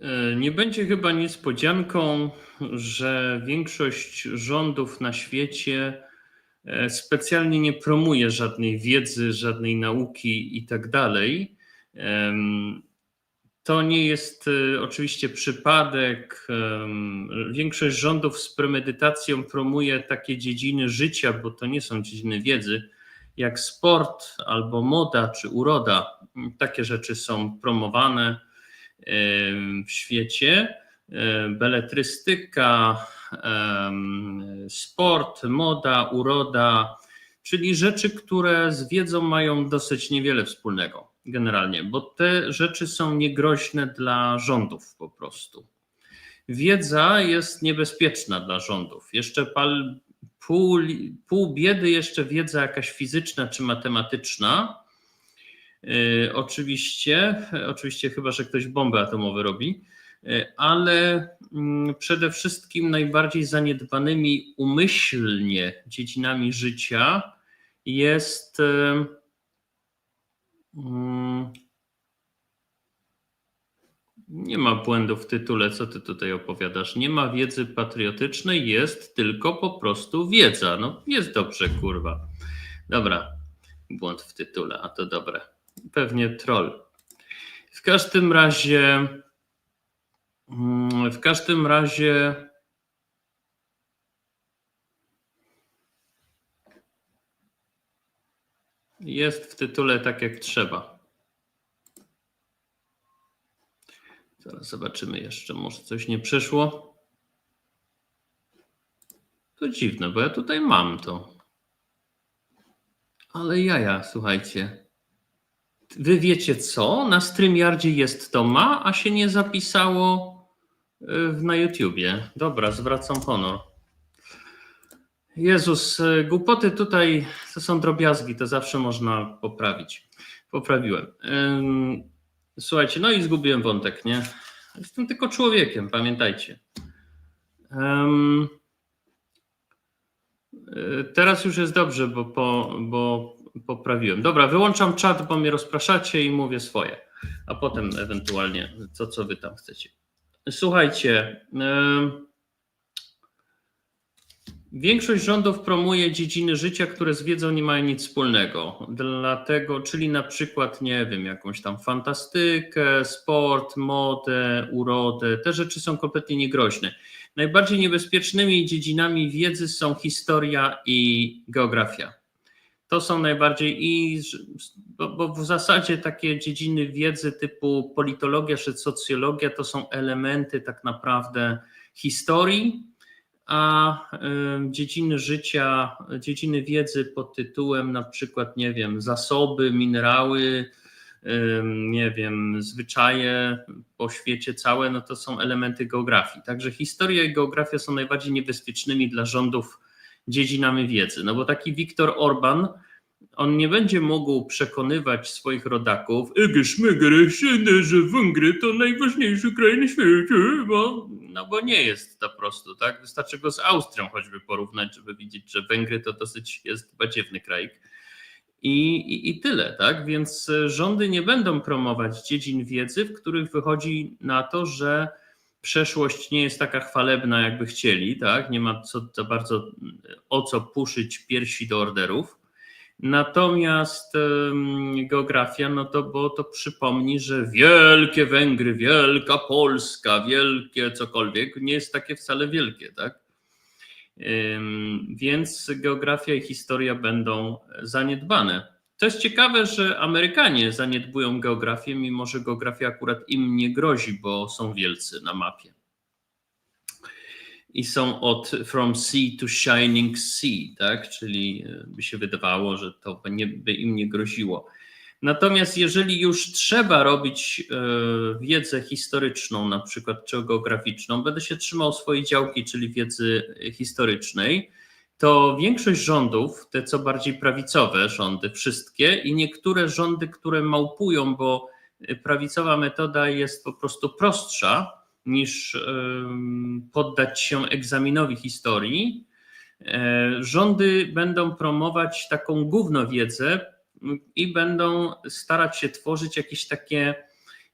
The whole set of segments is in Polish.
E, Nie będzie chyba niespodzianką, że większość rządów na świecie e, specjalnie nie promuje żadnej wiedzy, żadnej nauki i tak To nie jest e, oczywiście przypadek. Większość rządów z premedytacją promuje takie dziedziny życia, bo to nie są dziedziny wiedzy, jak sport albo moda czy uroda. Takie rzeczy są promowane w świecie. E, Beletrystyka, sport, moda, uroda, czyli rzeczy, które z wiedzą mają dosyć niewiele wspólnego generalnie, bo te rzeczy są niegroźne dla rządów po prostu. Wiedza jest niebezpieczna dla rządów. Jeszcze pal, pół, pół biedy jeszcze wiedza jakaś fizyczna czy matematyczna. Yy, oczywiście, oczywiście chyba, że ktoś bombę atomowe robi, yy, ale mm, przede wszystkim najbardziej zaniedbanymi umyślnie dziedzinami życia jest yy, mm, nie ma błędu w tytule, co ty tutaj opowiadasz. Nie ma wiedzy patriotycznej, jest tylko po prostu wiedza. No jest dobrze, kurwa. Dobra, błąd w tytule, a to dobre. Pewnie troll. W każdym razie, mm, w każdym razie, jest w tytule tak jak trzeba. Zaraz zobaczymy jeszcze, może coś nie przyszło. To dziwne, bo ja tutaj mam to. Ale jaja, słuchajcie. Wy wiecie co? Na StreamYardzie jest to ma, a się nie zapisało y, na YouTubie. Dobra, zwracam honor. Jezus, y, głupoty tutaj to są drobiazgi, to zawsze można poprawić. Poprawiłem. Słuchajcie, no i zgubiłem wątek, nie? Jestem tylko człowiekiem, pamiętajcie. Y, teraz już jest dobrze, bo, po, bo poprawiłem. Dobra, wyłączam czat, bo mnie rozpraszacie i mówię swoje, a potem ewentualnie to, co wy tam chcecie. Słuchajcie, em, Większość rządów promuje dziedziny życia, które z wiedzą nie mają nic wspólnego. Dlatego, czyli na przykład, nie wiem, jakąś tam fantastykę, sport, modę, urodę. Te rzeczy są kompletnie niegroźne. Najbardziej niebezpiecznymi dziedzinami wiedzy są historia i geografia. To są najbardziej i bo, bo w zasadzie takie dziedziny wiedzy typu politologia czy socjologia to są elementy tak naprawdę historii, a y, dziedziny życia, dziedziny wiedzy pod tytułem na przykład, nie wiem, zasoby, minerały, nie wiem, zwyczaje po świecie całe, no to są elementy geografii. Także historia i geografia są najbardziej niebezpiecznymi dla rządów dziedzinami wiedzy. No bo taki Viktor Orban, on nie będzie mógł przekonywać swoich rodaków, że Węgry to najważniejszy kraj na świecie, bo, no bo nie jest to po prostu, tak? Wystarczy go z Austrią choćby porównać, żeby widzieć, że Węgry to dosyć jest badziewny kraj. I, i, I tyle, tak? Więc e, rządy nie będą promować dziedzin wiedzy, w których wychodzi na to, że przeszłość nie jest taka chwalebna, jakby chcieli, tak? Nie ma co za bardzo o co puszyć piersi do orderów. Natomiast em, geografia, no to bo to przypomni, że wielkie Węgry, wielka Polska, wielkie cokolwiek nie jest takie wcale wielkie, tak? Ym, Więc geografia i historia będą zaniedbane. To jest ciekawe, że Amerykanie zaniedbują geografię, mimo że geografia akurat im nie grozi, bo są wielcy na mapie i są od From Sea to Shining Sea, tak? Czyli e, by się wydawało, że to nie, by im nie groziło. Natomiast jeżeli już trzeba robić e, wiedzę historyczną, na przykład czy geograficzną, będę się trzymał swojej działki, czyli wiedzy historycznej, to większość rządów, te co bardziej prawicowe rządy, wszystkie i niektóre rządy, które małpują, bo prawicowa metoda jest po prostu prostsza, niż poddać się egzaminowi historii. E, Rządy będą promować taką gównowiedzę i będą starać się tworzyć jakieś takie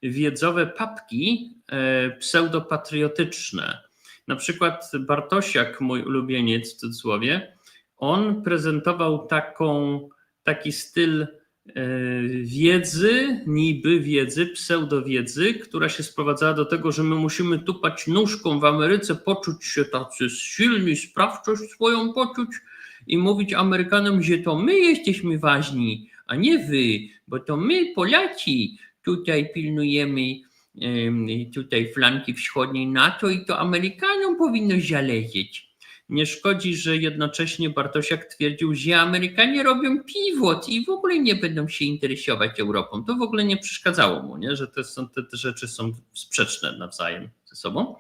wiedzowe papki e, pseudopatriotyczne. Na przykład Bartosiak, mój ulubieniec w cudzysłowie, on prezentował taką, taki styl e, wiedzy, niby wiedzy, pseudowiedzy, która się sprowadzała do tego, że my musimy tupać nóżką w Ameryce, poczuć się tacy silni, sprawczość swoją poczuć i mówić Amerykanom, że to my jesteśmy ważni, a nie wy, bo to my, Polacy, tutaj pilnujemy tutaj flanki wschodniej NATO i to Amerykanom powinno zależeć. Nie szkodzi, że jednocześnie Bartosiak twierdził, że Amerykanie robią piwot i w ogóle nie będą się interesować Europą. To w ogóle nie przeszkadzało mu, nie? że te, są, te, te rzeczy są sprzeczne nawzajem ze sobą.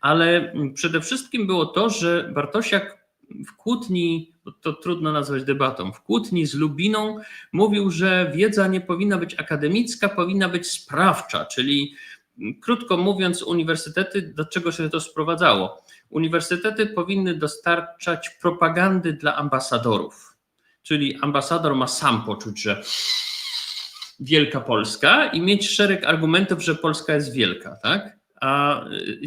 Ale przede wszystkim było to, że Bartosiak w kłótni, to trudno nazwać debatą, w kłótni z Lubiną mówił, że wiedza nie powinna być akademicka, powinna być sprawcza, czyli krótko mówiąc, uniwersytety, do czego się to sprowadzało? Uniwersytety powinny dostarczać propagandy dla ambasadorów, czyli ambasador ma sam poczuć, że wielka Polska i mieć szereg argumentów, że Polska jest wielka, tak? A,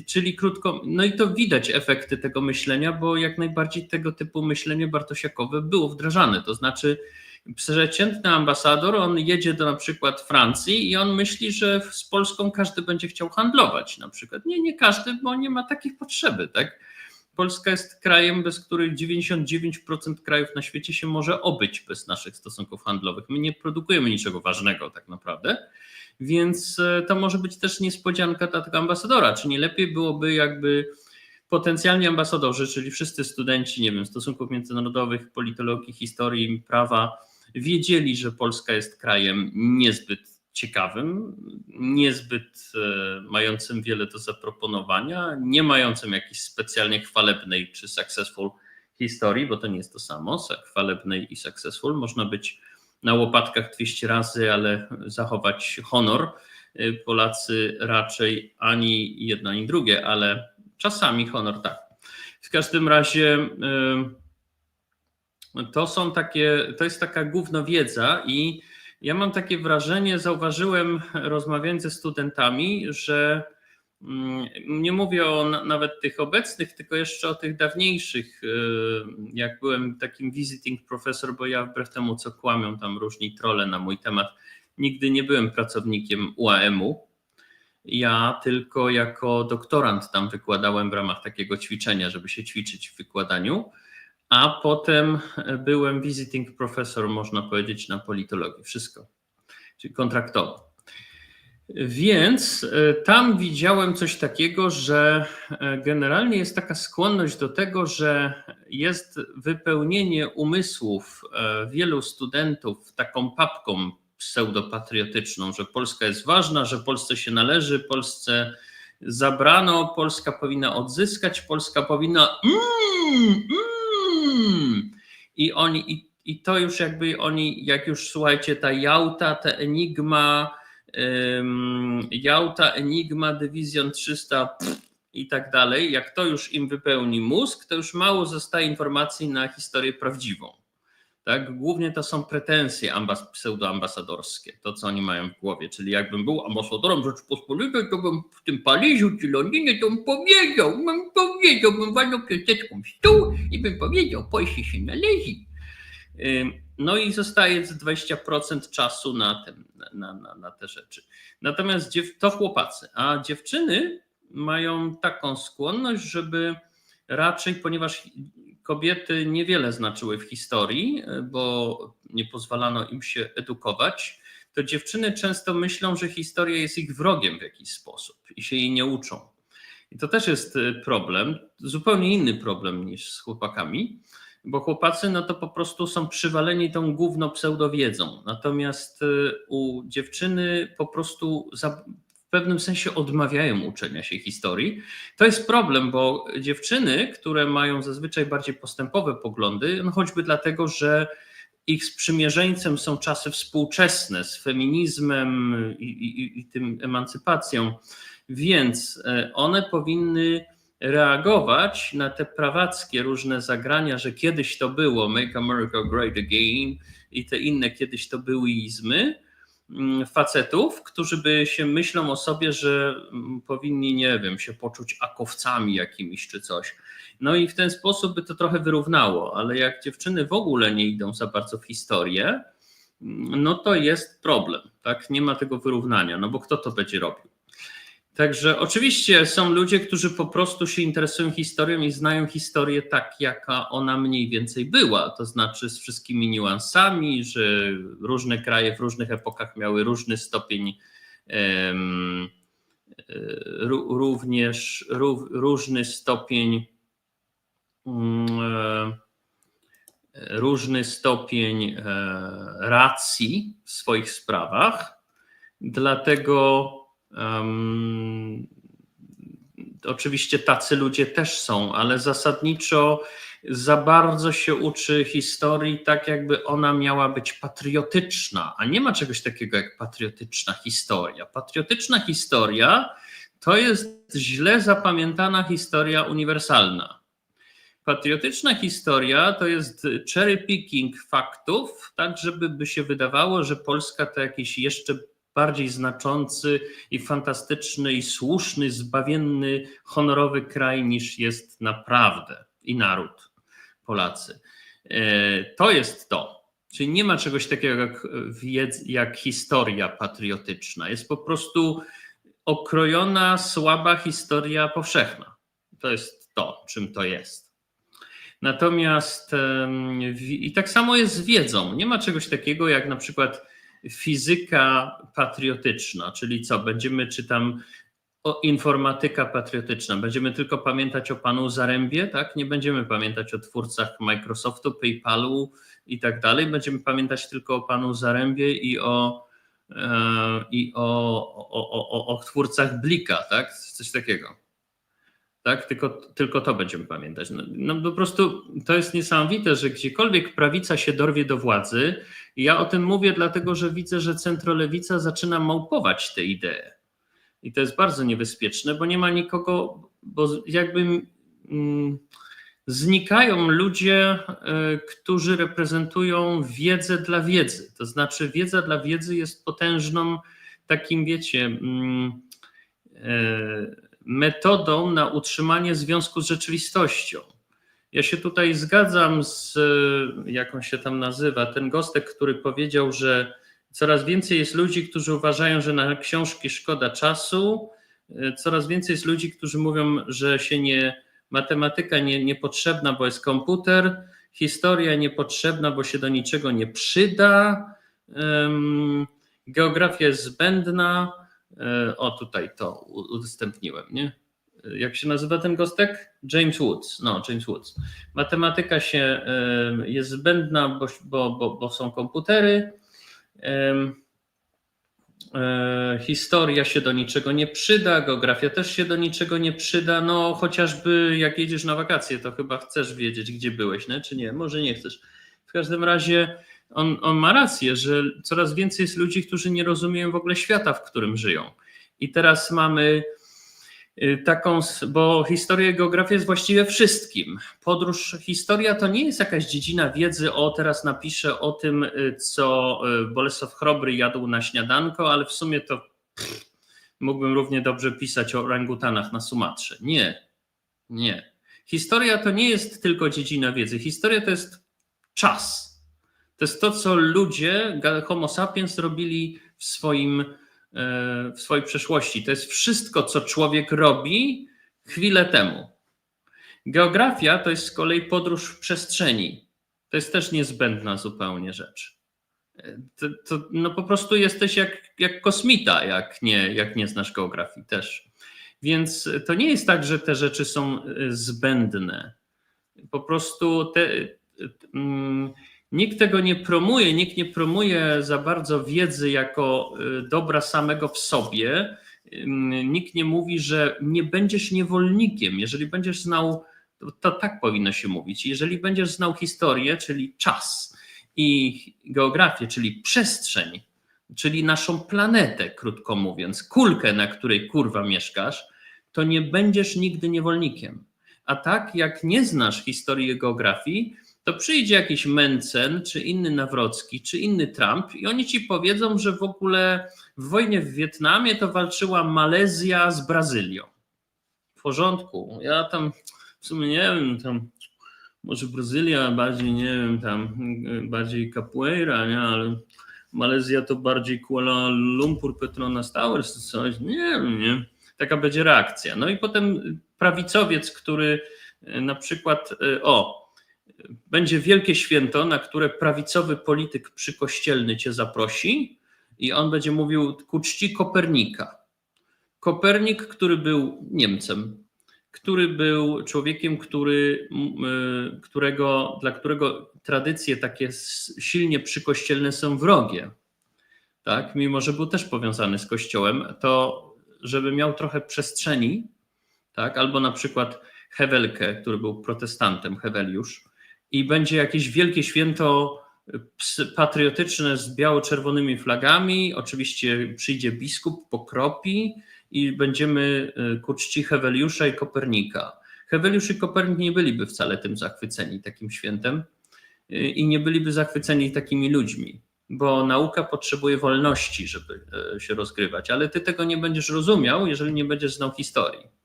czyli krótko, no i to widać efekty tego myślenia, bo jak najbardziej tego typu myślenie bartosiakowe było wdrażane. To znaczy, przeciętny ambasador, on jedzie do na przykład Francji i on myśli, że z Polską każdy będzie chciał handlować na przykład. Nie, nie każdy, bo nie ma takiej potrzeby, tak? Polska jest krajem, bez których 99% krajów na świecie się może obyć bez naszych stosunków handlowych. My nie produkujemy niczego ważnego tak naprawdę, więc e, to może być też niespodzianka dla tego ambasadora. Czy nie lepiej byłoby jakby potencjalni ambasadorzy, czyli wszyscy studenci, nie wiem, stosunków międzynarodowych, politologii, historii, prawa, wiedzieli, że Polska jest krajem niezbyt ciekawym, niezbyt e, mającym wiele do zaproponowania, nie mającym jakiejś specjalnie chwalebnej czy successful historii, bo to nie jest to samo, chwalebnej i successful. Można być na łopatkach 200 razy, ale zachować honor. E, Polacy raczej ani jedno, ani drugie, ale czasami honor tak. W każdym razie e, to są takie, to jest taka wiedza i ja mam takie wrażenie, zauważyłem rozmawiając ze studentami, że mm, nie mówię o nawet tych obecnych, tylko jeszcze o tych dawniejszych. Y, jak byłem takim visiting profesor, bo ja wbrew temu, co kłamią tam różni trole na mój temat, nigdy nie byłem pracownikiem UAM-u. Ja tylko jako doktorant tam wykładałem w ramach takiego ćwiczenia, żeby się ćwiczyć w wykładaniu a potem byłem visiting professor, można powiedzieć, na politologii. Wszystko, czyli kontraktowo. Więc e, tam widziałem coś takiego, że e, generalnie jest taka skłonność do tego, że jest wypełnienie umysłów e, wielu studentów taką papką pseudopatriotyczną, że Polska jest ważna, że Polsce się należy, Polsce zabrano, Polska powinna odzyskać, Polska powinna. Mm, mm, Hmm. I oni, i, i to już jakby oni, jak już słuchajcie, ta Jałta, ta Enigma, um, Jałta, Enigma, Dywizjon 300 pff, i tak dalej, jak to już im wypełni mózg, to już mało zostaje informacji na historię prawdziwą. Tak? Głównie to są pretensje ambas- pseudoambasadorskie, to co oni mają w głowie, czyli jakbym był ambasadorem Rzeczypospolitej, to bym w tym Paryżu czy Londynie to bym powiedział, bym powiedział, bym walnął piąteczką w stół i bym powiedział, Polsce się należy. No i zostaje 20% czasu na, na, na, na te rzeczy. Natomiast to chłopacy, a dziewczyny mają taką skłonność, żeby raczej, ponieważ kobiety niewiele znaczyły w historii, bo nie pozwalano im się edukować, to dziewczyny często myślą, że historia jest ich wrogiem w jakiś sposób i się jej nie uczą. I to też jest y, problem, zupełnie inny problem niż z chłopakami, bo chłopacy no to po prostu są przywaleni tą główną pseudowiedzą. Natomiast y, u dziewczyny po prostu w pewnym sensie odmawiają uczenia się historii. To jest problem, bo dziewczyny, które mają zazwyczaj bardziej postępowe poglądy, no choćby dlatego, że ich sprzymierzeńcem są czasy współczesne z feminizmem i, i, i tym emancypacją, więc e, one powinny reagować na te prawackie różne zagrania, że kiedyś to było Make America Great Again i te inne kiedyś to były izmy, facetów, którzy by się myślą o sobie, że mm, powinni, nie wiem, się poczuć akowcami jakimiś czy coś. No i w ten sposób by to trochę wyrównało, ale jak dziewczyny w ogóle nie idą za bardzo w historię, mm, no to jest problem, tak? Nie ma tego wyrównania, no bo kto to będzie robił? Także oczywiście są ludzie, którzy po prostu się interesują historią i znają historię tak, jaka ona mniej więcej była, to znaczy z wszystkimi niuansami, że różne kraje w różnych epokach miały różny stopień, um, również ró, różny stopień, um, różny stopień e, racji w swoich sprawach. Dlatego Um, oczywiście tacy ludzie też są, ale zasadniczo za bardzo się uczy historii tak, jakby ona miała być patriotyczna, a nie ma czegoś takiego jak patriotyczna historia. Patriotyczna historia to jest źle zapamiętana historia uniwersalna. Patriotyczna historia to jest cherry picking faktów, tak żeby by się wydawało, że Polska to jakiś jeszcze bardziej znaczący i fantastyczny i słuszny, zbawienny, honorowy kraj niż jest naprawdę i naród Polacy. E, to jest to. Czyli nie ma czegoś takiego jak, jak historia patriotyczna. Jest po prostu okrojona, słaba historia powszechna. To jest to, czym to jest. Natomiast i tak samo jest z wiedzą. Nie ma czegoś takiego jak na przykład fizyka patriotyczna, czyli co, będziemy czy tam o, informatyka patriotyczna, będziemy tylko pamiętać o panu Zarębie, tak? Nie będziemy pamiętać o twórcach Microsoftu, PayPalu i tak dalej, będziemy pamiętać tylko o panu Zarębie i o, e, i o, o, o, o twórcach Blika, tak? Coś takiego tak? Tylko, tylko to będziemy pamiętać. No, no, po prostu to jest niesamowite, że gdziekolwiek prawica się dorwie do władzy, ja o tym mówię dlatego, że widzę, że centrolewica zaczyna małpować te idee. I to jest bardzo niebezpieczne, bo nie ma nikogo, bo jakby mm, znikają ludzie, y, którzy reprezentują wiedzę dla wiedzy. To znaczy, wiedza dla wiedzy jest potężną, takim wiecie, mm, y, metodą na utrzymanie związku z rzeczywistością. Ja się tutaj zgadzam z, jak on się tam nazywa, ten gostek, który powiedział, że coraz więcej jest ludzi, którzy uważają, że na książki szkoda czasu, coraz więcej jest ludzi, którzy mówią, że się nie, matematyka nie, niepotrzebna, bo jest komputer, historia niepotrzebna, bo się do niczego nie przyda, um, geografia jest zbędna, o, tutaj to udostępniłem, nie? Jak się nazywa ten gostek? James Woods. No, James Woods. Matematyka się e, jest zbędna, bo, bo, bo, są komputery. E, historia się do niczego nie przyda, geografia też się do niczego nie przyda. No, chociażby jak jedziesz na wakacje, to chyba chcesz wiedzieć, gdzie byłeś, nie? czy nie? Może nie chcesz. W każdym razie on, on ma rację, że coraz więcej jest ludzi, którzy nie rozumieją w ogóle świata, w którym żyją. I teraz mamy y, taką, bo historia i geografia jest właściwie wszystkim. Podróż, historia to nie jest jakaś dziedzina wiedzy, o teraz napiszę o tym, y, co y, Bolesław Chrobry jadł na śniadanko, ale w sumie to pff, mógłbym równie dobrze pisać o orangutanach na Sumatrze. Nie, nie. Historia to nie jest tylko dziedzina wiedzy. Historia to jest czas to jest to, co ludzie, Homo sapiens, robili w, swoim, e, w swojej przeszłości. To jest wszystko, co człowiek robi chwilę temu. Geografia to jest z kolei podróż w przestrzeni. To jest też niezbędna zupełnie rzecz. E, to, to, no po prostu jesteś jak, jak kosmita, jak nie, jak nie znasz geografii też. Więc to nie jest tak, że te rzeczy są e, zbędne. Po prostu te. Mm, Nikt tego nie promuje, nikt nie promuje za bardzo wiedzy jako y, dobra samego w sobie. Nikt nie mówi, że nie będziesz niewolnikiem. Jeżeli będziesz znał, to, tak powinno się mówić, jeżeli będziesz znał historię, czyli czas i geografię, czyli przestrzeń, czyli naszą planetę, krótko mówiąc, kulkę, na której kurwa mieszkasz, to nie będziesz nigdy niewolnikiem. A tak, jak nie znasz historii i geografii, to przyjdzie jakiś Mencen, czy inny Nawrocki, czy inny Trump i oni ci powiedzą, że w ogóle w wojnie w Wietnamie to walczyła Malezja z Brazylią. W porządku. Ja tam w sumie nie wiem, tam może Brazylia bardziej, nie wiem, tam bardziej capoeira, nie, ale Malezja to bardziej Kuala Lumpur, Petronas Towers, coś, nie wiem, nie. Taka będzie reakcja. No i potem prawicowiec, który na przykład, o, będzie wielkie święto, na które prawicowy polityk przykościelny cię zaprosi i on będzie mówił ku czci Kopernika. Kopernik, który był Niemcem, który był człowiekiem, który, y, którego, dla którego tradycje takie silnie przykościelne są wrogie, tak? mimo że był też powiązany z kościołem, to żeby miał trochę przestrzeni, tak? albo na przykład Hewelkę, który był protestantem, Heweliusz, i będzie jakieś wielkie święto patriotyczne z biało-czerwonymi flagami. Oczywiście przyjdzie biskup, pokropi i będziemy y, ku czci Heweliusza i Kopernika. Heweliusz i Kopernik nie byliby wcale tym zachwyceni, takim świętem, y, i nie byliby zachwyceni takimi ludźmi, bo nauka potrzebuje wolności, żeby się rozgrywać, ale ty tego nie będziesz rozumiał, jeżeli nie będziesz znał historii.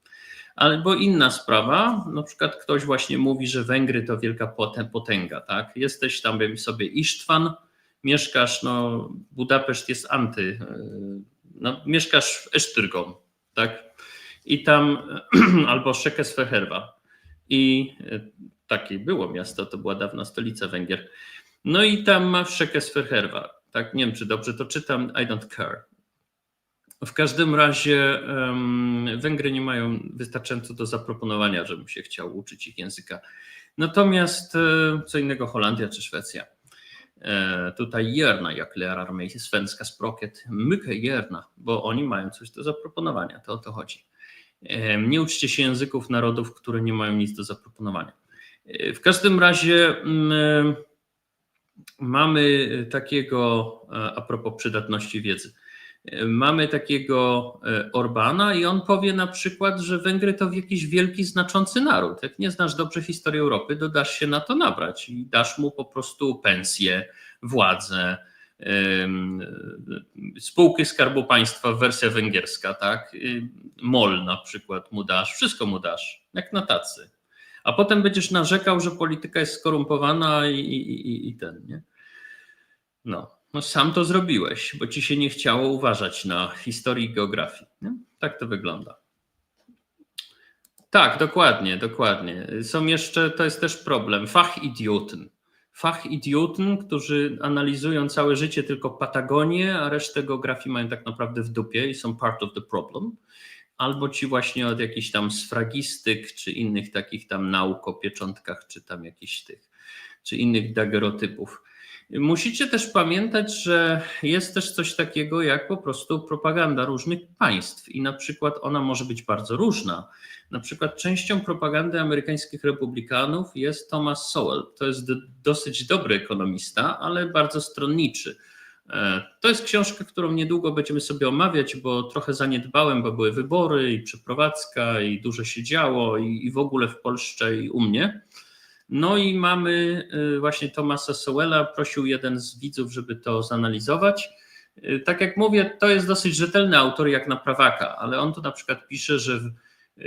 Albo inna sprawa, na przykład ktoś właśnie mówi, że Węgry to wielka potęga, tak? Jesteś tam sobie Isztwan, mieszkasz, no Budapeszt jest anty, no, mieszkasz w Esztyrgą, tak? I tam, albo Szekesfeherwa. I e, takie było miasto, to była dawna stolica Węgier. No i tam masz Szekesfeherwa, tak? Nie wiem, czy dobrze to czytam, I don't care. W każdym razie Węgry nie mają wystarczająco do zaproponowania, żebym się chciał uczyć ich języka. Natomiast e, co innego Holandia czy Szwecja. E, tutaj Jerna, jak lärar mig svenska språket mycket gärna, bo oni mają coś do zaproponowania, to o to chodzi. E, nie uczcie się języków narodów, które nie mają nic do zaproponowania. W każdym razie mm, mamy takiego, a propos przydatności wiedzy, mamy takiego e, Orbana i on powie na przykład, że Węgry to jakiś wielki, znaczący naród. Jak nie znasz dobrze historii Europy, to dasz się na to nabrać i dasz mu po prostu pensję, władzę, spółki Skarbu Państwa, wersja węgierska, tak? MOL na przykład mu dasz, wszystko mu dasz, jak na tacy. A potem będziesz narzekał, że polityka jest skorumpowana i, i, i ten, nie? No. No sam to zrobiłeś, bo ci się nie chciało uważać na historii i geografii. Nie? Tak to wygląda. Tak, dokładnie, dokładnie. Są jeszcze, to jest też problem, fachidioten. Fachidioten, którzy analizują całe życie tylko Patagonię, a resztę geografii mają tak naprawdę w dupie i są part of the problem. Albo ci właśnie od jakichś tam sfragistyk, czy innych takich tam nauk o pieczątkach, czy tam jakichś tych, czy innych dagerotypów. Musicie też pamiętać, że jest też coś takiego jak po prostu propaganda różnych państw i na przykład ona może być bardzo różna. Na przykład częścią propagandy amerykańskich republikanów jest Thomas Sowell. To jest dosyć dobry ekonomista, ale bardzo stronniczy. E, to jest książka, którą niedługo będziemy sobie omawiać, bo trochę zaniedbałem, bo były wybory i przeprowadzka i dużo się działo i, i w ogóle w Polsce i u mnie. No i mamy y, właśnie Tomasa Sowella, prosił jeden z widzów, żeby to zanalizować. Y, tak jak mówię, to jest dosyć rzetelny autor jak na prawaka, ale on tu na przykład pisze, że y,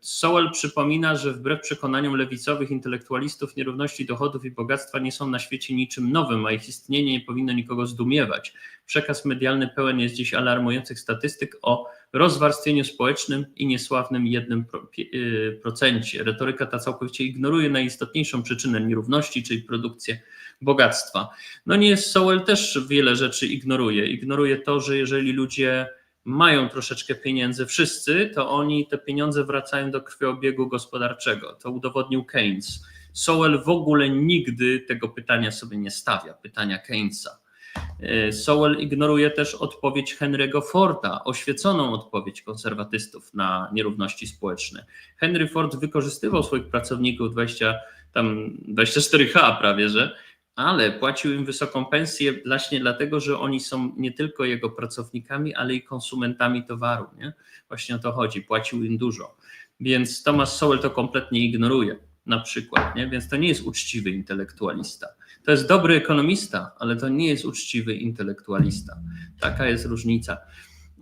Sowell przypomina, że wbrew przekonaniom lewicowych intelektualistów nierówności dochodów i bogactwa nie są na świecie niczym nowym, a ich istnienie nie powinno nikogo zdumiewać. Przekaz medialny pełen jest dziś alarmujących statystyk o rozwarstwieniu społecznym i niesławnym jednym y, procencie. Retoryka ta całkowicie ignoruje najistotniejszą przyczynę nierówności, czyli produkcję bogactwa. No nie, Sowell też wiele rzeczy ignoruje. Ignoruje to, że jeżeli ludzie mają troszeczkę pieniędzy wszyscy, to oni te pieniądze wracają do krwiobiegu gospodarczego. To udowodnił Keynes. Sowell w ogóle nigdy tego pytania sobie nie stawia, pytania Keynesa. E, Sowell ignoruje też odpowiedź Henry'ego Forda, oświeconą odpowiedź konserwatystów na nierówności społeczne. Henry Ford wykorzystywał swoich pracowników 20, tam 24H prawie, że, ale płacił im wysoką pensję właśnie dlatego, że oni są nie tylko jego pracownikami, ale i konsumentami towaru. Nie? Właśnie o to chodzi, płacił im dużo. Więc Thomas Sowell to kompletnie ignoruje. na przykład, nie? więc to nie jest uczciwy intelektualista. To jest dobry ekonomista, ale to nie jest uczciwy intelektualista. Taka jest różnica.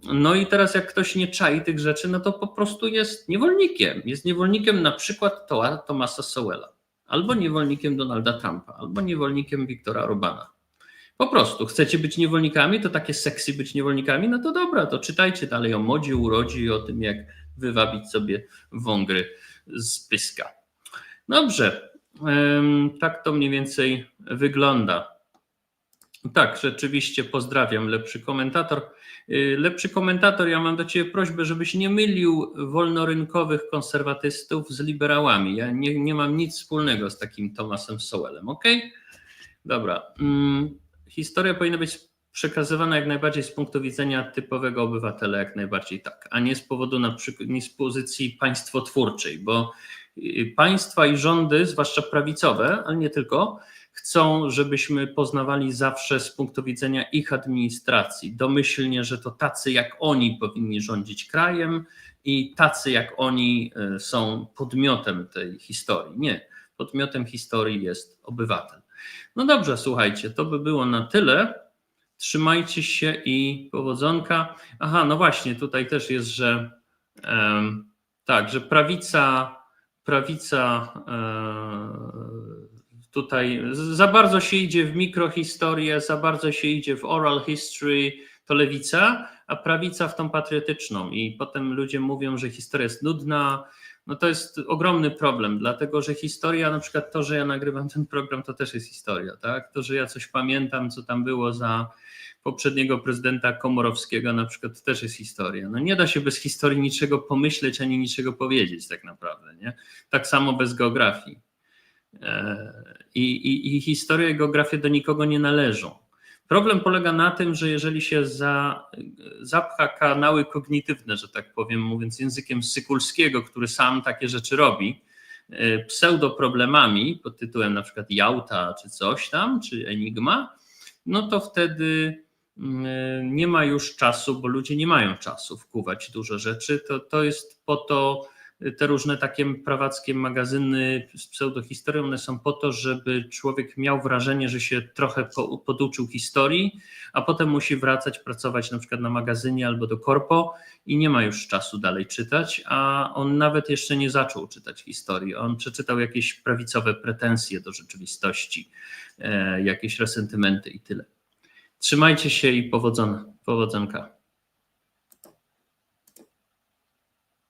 No i teraz jak ktoś nie czai tych rzeczy, no to po prostu jest niewolnikiem. Jest niewolnikiem na przykład Thomasa Sowella, albo niewolnikiem Donalda Trumpa, albo niewolnikiem Viktora Orbana. Po prostu chcecie być niewolnikami, to takie seksy być niewolnikami, no to dobra, to czytajcie dalej o modzie, urodzie i o tym, jak wywabić sobie wągry z pyska. Dobrze, tak to mniej więcej wygląda. Tak, rzeczywiście pozdrawiam, lepszy komentator. Y, Lepszy komentator, ja mam do Ciebie prośbę, żebyś nie mylił wolnorynkowych konserwatystów z liberałami. Ja nie, nie mam nic wspólnego z takim Thomasem Sowellem, ok? Dobra. Mm, Historia powinna być przekazywana jak najbardziej z punktu widzenia typowego obywatela, jak najbardziej tak, a nie z powodu na przykład, nie z pozycji państwotwórczej, bo państwa i rządy, zwłaszcza prawicowe, ale nie tylko, chcą, żebyśmy poznawali zawsze z punktu widzenia ich administracji, domyślnie, że to tacy jak oni powinni rządzić krajem i tacy jak oni y, są podmiotem tej historii. Nie, podmiotem historii jest obywatel. No dobrze, słuchajcie, to by było na tyle. Trzymajcie się i powodzonka. Aha, no właśnie, tutaj też jest, że em, tak, że prawica, prawica e, tutaj za bardzo się idzie w mikrohistorię, za bardzo się idzie w oral history, to lewica, a prawica w tą patriotyczną. I potem ludzie mówią, że historia jest nudna. No to jest ogromny problem, dlatego że historia, na przykład to, że ja nagrywam ten program, to też jest historia, tak? To, że ja coś pamiętam, co tam było za poprzedniego prezydenta Komorowskiego, na przykład, też jest historia. No nie da się bez historii niczego pomyśleć ani niczego powiedzieć, tak naprawdę, nie? Tak samo bez geografii. E, I, i, i historia i geografia do nikogo nie należą. Problem polega na tym, że jeżeli się za, zapcha kanały kognitywne, że tak powiem, mówiąc językiem Sykulskiego, który sam takie rzeczy robi, e, pseudoproblemami pod tytułem na przykład Jałta czy coś tam, czy Enigma, no to wtedy mm, nie ma już czasu, bo ludzie nie mają czasu wkuwać dużo rzeczy. To, to jest po to, te różne takie prawackie magazyny z pseudohistorią, one są po to, żeby człowiek miał wrażenie, że się trochę po, poduczył historii, a potem musi wracać, pracować na przykład na magazynie albo do korpo i nie ma już czasu dalej czytać, a on nawet jeszcze nie zaczął czytać historii. On przeczytał jakieś prawicowe pretensje do rzeczywistości, e, jakieś resentymenty i tyle. Trzymajcie się i powodzon, powodzonka.